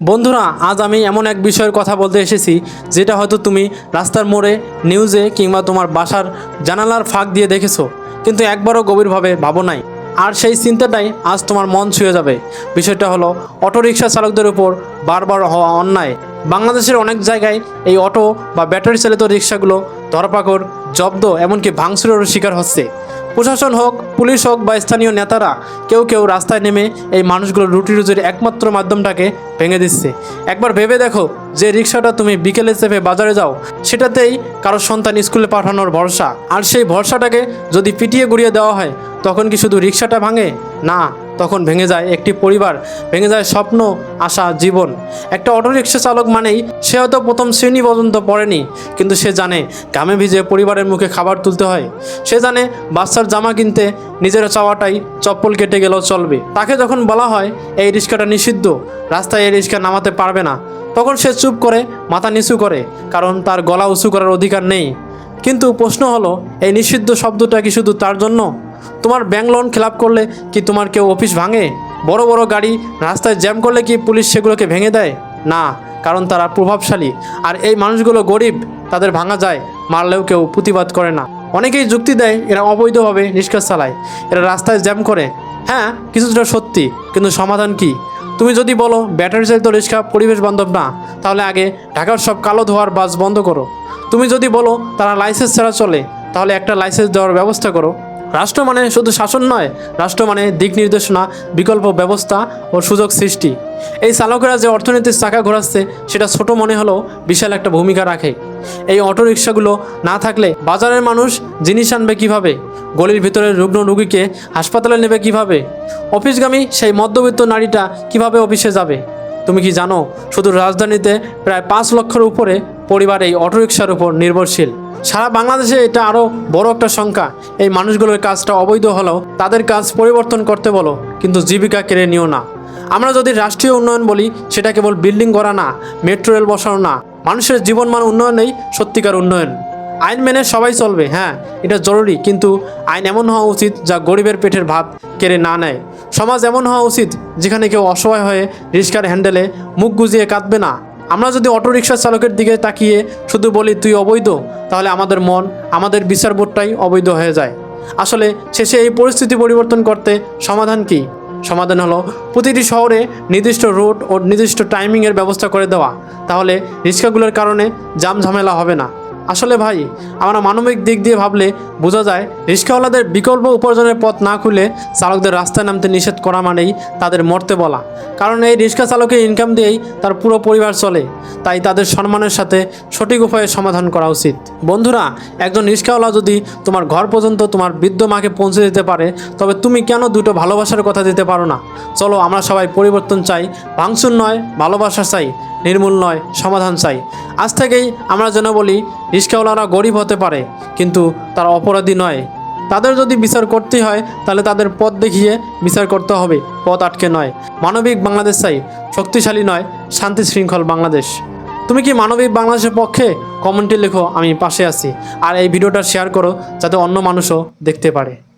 বন্ধুরা, আজ আমি এমন এক বিষয়ের কথা বলতে এসেছি, যেটা হয়তো তুমি রাস্তার মোড়ে নিউজে কিংবা তোমার বাসার জানালার ফাঁক দিয়ে দেখেছ, কিন্তু একবারও গভীরভাবে ভাবো নাই। আর সেই চিন্তাটাই আজ তোমার মন ছুঁয়ে যাবে। বিষয়টা হলো, অটোরিকশা চালকদের উপর বারবার হওয়া অন্যায়। বাংলাদেশের অনেক জায়গায় এই অটো বা ব্যাটারি চালিত রিক্সাগুলো ধরপাকড়, জব্দ, এমনকি ভাঙচুরেরও শিকার হচ্ছে। প্রশাসন হোক, পুলিশ হোক বা স্থানীয় নেতারা, কেউ কেউ রাস্তায় নেমে এই মানুষগুলো রুটি রুজির একমাত্র মাধ্যমটাকে ভেঙে দিচ্ছে। একবার ভেবে দেখো যে রিক্সাটা তুমি বিকেলে চেপে বাজারে যাও, সেটাতেই কারও সন্তান স্কুলে পাঠানোর ভরসা। আর সেই ভরসাটাকে যদি পিটিয়ে গুড়িয়ে দেওয়া হয়, তখন কি শুধু রিক্সাটা ভাঙে? না। তখন ভেঙে যায় একটি পরিবার, ভেঙে যায় স্বপ্ন, আশা, জীবন। একটা অটোরিক্সা চালক মানেই সে হয়তো প্রথম শ্রেণি পর্যন্ত পড়েনি, কিন্তু সে জানে ঘামে ভিজে পরিবারের মুখে খাবার তুলতে হয়। সে জানে বাচ্চার জামা কিনতে নিজের চাওয়াটাই চপ্পল কেটে গেলেও চলবে। তাকে যখন বলা হয়, এই রিক্সাটা নিষিদ্ধ, রাস্তায় এই রিক্সা নামাতে পারবে না, তখন সে চুপ করে মাথা নিচু করে, কারণ তার গলা উঁচু করার অধিকার নেই। কিন্তু প্রশ্ন হলো, এই নিষিদ্ধ শব্দটা কি শুধু তার জন্য? তোমার ব্যাংক লোন খেলাপ করলে কি তোমার কেউ অফিস ভাঙে? বড় বড় গাড়ি রাস্তায় জ্যাম করলে কি পুলিশ সেগুলোকে ভেঙে দেয়? না, কারণ তারা প্রভাবশালী। আর এই মানুষগুলো গরিব, তাদের ভাঙা যায়, মারলেও কেউ প্রতিবাদ করে না। অনেকেই যুক্তি দেয়, এরা অবৈধভাবে রিক্সা চালায়, এরা রাস্তায় জ্যাম করে। হ্যাঁ কিছুটা সত্যি, কিন্তু সমাধান কি? তুমি যদি বলো ব্যাটারি চালিত রিক্সা পরিবেশ বান্ধব না, তাহলে আগে ঢাকার সব কালো ধোয়ার বাস বন্ধ করো। তুমি যদি বলো, তারা লাইসেন্স ছাড়া চলে, তাহলে একটা লাইসেন্স দেওয়ার ব্যবস্থা করো। রাষ্ট্র মানে শুধু শাসন নয়, রাষ্ট্র মানে দিক নির্দেশনা, বিকল্প ব্যবস্থা ও সুযোগ সৃষ্টি। এই চালকেরা যে অর্থনীতির চাকা ঘোরাচ্ছে, সেটা ছোট মনে হলেও বিশাল একটা ভূমিকা রাখে। এই অটোরিকশাগুলো না থাকলে বাজারের মানুষ জিনিস আনবে কীভাবে? গলির ভিতরে রুগ্ন রুগীকে হাসপাতালে নেবে কীভাবে? অফিসগামী সেই মধ্যবিত্ত নারীটা কীভাবে অফিসে যাবে? তুমি কি জানো, শুধু রাজধানীতে প্রায় পাঁচ লক্ষের উপরে পরিবার এই অটোরিকশার উপর নির্ভরশীল। সারা বাংলাদেশে এটা আরও বড় একটা সংখ্যা। এই মানুষগুলোর কাজটা অবৈধ হলেও তাদের কাজ পরিবর্তন করতে বলো, কিন্তু জীবিকা কেড়ে নিও না। আমরা যদি রাষ্ট্রীয় উন্নয়ন বলি, সেটা কেবল বিল্ডিং করা না, মেট্রো রেল বসানো না। মানুষের জীবনমান উন্নয়নেই সত্যিকার উন্নয়ন। আইন মেনে সবাই চলবে হ্যাঁ এটা জরুরি, কিন্তু আইন এমন হওয়া উচিত যা গরিবের পেটের ভাত কেড়ে না নেয়। সমাজ এমন হওয়া উচিত যেখানে কেউ অসহায় হয়ে রিক্সার হ্যান্ডেলে মুখ গুজিয়ে কাঁদবে না। আমরা যদি অটোরিকশা চালকের দিকে তাকিয়ে শুধু বলি, তুই অবৈধ? তাহলে আমাদের মন, আমাদের বিচারবোধটাই অবৈধ হয়ে যায়। আসলে শেষে এই পরিস্থিতি পরিবর্তন করতে সমাধান কি? সমাধান হলো প্রতিটি শহরে নির্দিষ্ট রুট ও নির্দিষ্ট টাইমিংয়ের ব্যবস্থা করে দেওয়া। তাহলে রিক্সাগুলোর কারণে জাম ঝামেলা হবে না। আসলে ভাই, আমরা মানবিক দিক দিয়ে ভাবলে বোঝা যায়, রিক্সাওয়ালাদের বিকল্প উপার্জনের পথ না খুলে চালকদের রাস্তায় নামতে নিষেধ করা মানেই তাদের মরতে বলা। কারণ এই রিক্সা চালকের ইনকাম দিয়েই তার পুরো পরিবার চলে। তাই তাদের সম্মানের সাথে সঠিক উপায়ে সমাধান করা উচিত। বন্ধুরা, একজন রিক্সাওয়ালা যদি তোমার ঘর পর্যন্ত তোমার বৃদ্ধ মাকে পৌঁছে দিতে পারে, তবে তুমি কেন দুটো ভালোবাসার কথা দিতে পারো না? চলো, আমরা সবাই পরিবর্তন চাই। ভাঙচুর নয়, ভালোবাসা চাই। নির্মূল নয়, সমাধান চাই। আজ থেকেই আমরা যেন বলি, রিক্সাওয়ালারা গরিব হতে পারে, কিন্তু তারা অপরাধী নয়। তাদের যদি বিচার করতে হয়, তাহলে তাদের পথ দেখিয়ে বিচার করতে হবে। পথ আটকে নয়। মানবিক বাংলাদেশ চাই। শক্তিশালী নয়। শান্তি শৃঙ্খল বাংলাদেশ। তুমি কি মানবিক বাংলাদেশের পক্ষে কমেন্টে লেখো, আমি পাশে আছি। আর এই ভিডিওটা শেয়ার করো, যাতে অন্য মানুষও দেখতে পারে।